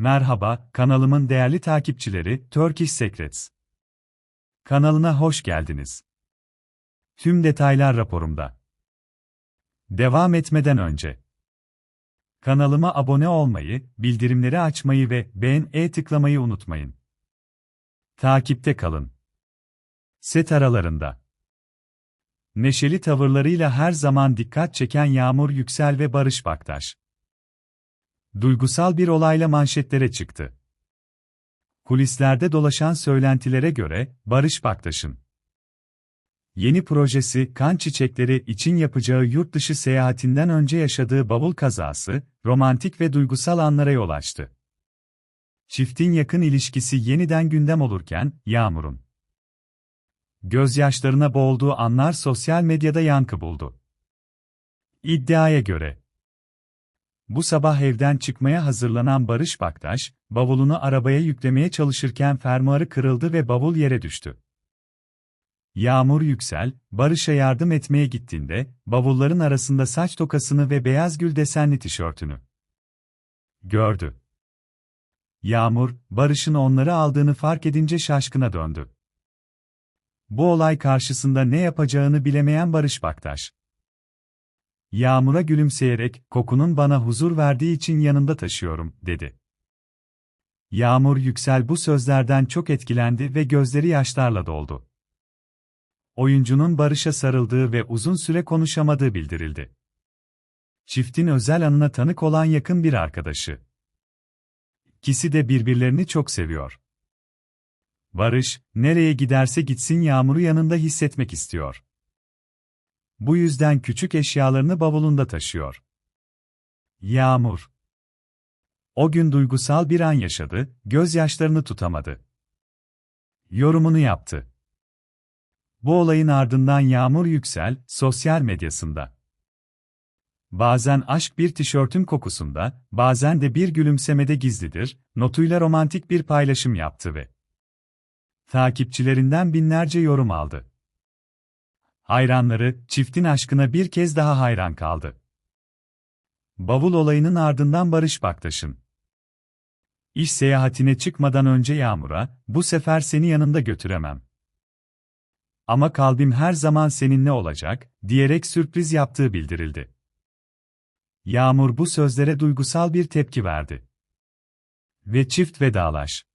Merhaba, kanalımın değerli takipçileri, Turkish Secrets. Kanalına hoş geldiniz. Tüm detaylar raporumda. Devam etmeden önce kanalıma abone olmayı, bildirimleri açmayı ve beğen-e tıklamayı unutmayın. Takipte kalın. Set aralarında Neşeli tavırlarıyla her zaman dikkat çeken Yağmur Yüksel ve Barış Baktaş. Duygusal bir olayla manşetlere çıktı. Kulislerde dolaşan söylentilere göre, Barış Baktaş'ın yeni projesi Kan Çiçekleri için yapacağı yurt dışı seyahatinden önce yaşadığı bavul kazası, romantik ve duygusal anlara yol açtı. Çiftin yakın ilişkisi yeniden gündem olurken, Yağmur'un gözyaşlarına boğulduğu anlar sosyal medyada yankı buldu. İddiaya göre, bu sabah evden çıkmaya hazırlanan Barış Baktaş, bavulunu arabaya yüklemeye çalışırken fermuarı kırıldı ve bavul yere düştü. Yağmur Yüksel, Barış'a yardım etmeye gittiğinde, bavulların arasında saç tokasını ve beyaz gül desenli tişörtünü gördü. Yağmur, Barış'ın onları aldığını fark edince şaşkına döndü. Bu olay karşısında ne yapacağını bilemeyen Barış Baktaş, Yağmur'a gülümseyerek, kokunun bana huzur verdiği için yanımda taşıyorum, dedi. Yağmur Yüksel bu sözlerden çok etkilendi ve gözleri yaşlarla doldu. Oyuncunun Barış'a sarıldığı ve uzun süre konuşamadığı bildirildi. Çiftin özel anına tanık olan yakın bir arkadaşı. İkisi de birbirlerini çok seviyor. Barış, nereye giderse gitsin Yağmur'u yanında hissetmek istiyor. Bu yüzden küçük eşyalarını bavulunda taşıyor. Yağmur. O gün duygusal bir an yaşadı, gözyaşlarını tutamadı. Yorumunu yaptı. Bu olayın ardından Yağmur Yüksel, sosyal medyasında. Bazen aşk bir tişörtün kokusunda, bazen de bir gülümsemede gizlidir, notuyla romantik bir paylaşım yaptı ve takipçilerinden binlerce yorum aldı. Hayranları, çiftin aşkına bir kez daha hayran kaldı. Bavul olayının ardından Barış Baktaş'ın İş seyahatine çıkmadan önce Yağmur'a, bu sefer seni yanında götüremem. Ama kalbim her zaman seninle olacak, diyerek sürpriz yaptığı bildirildi. Yağmur bu sözlere duygusal bir tepki verdi. Ve çift vedalaş.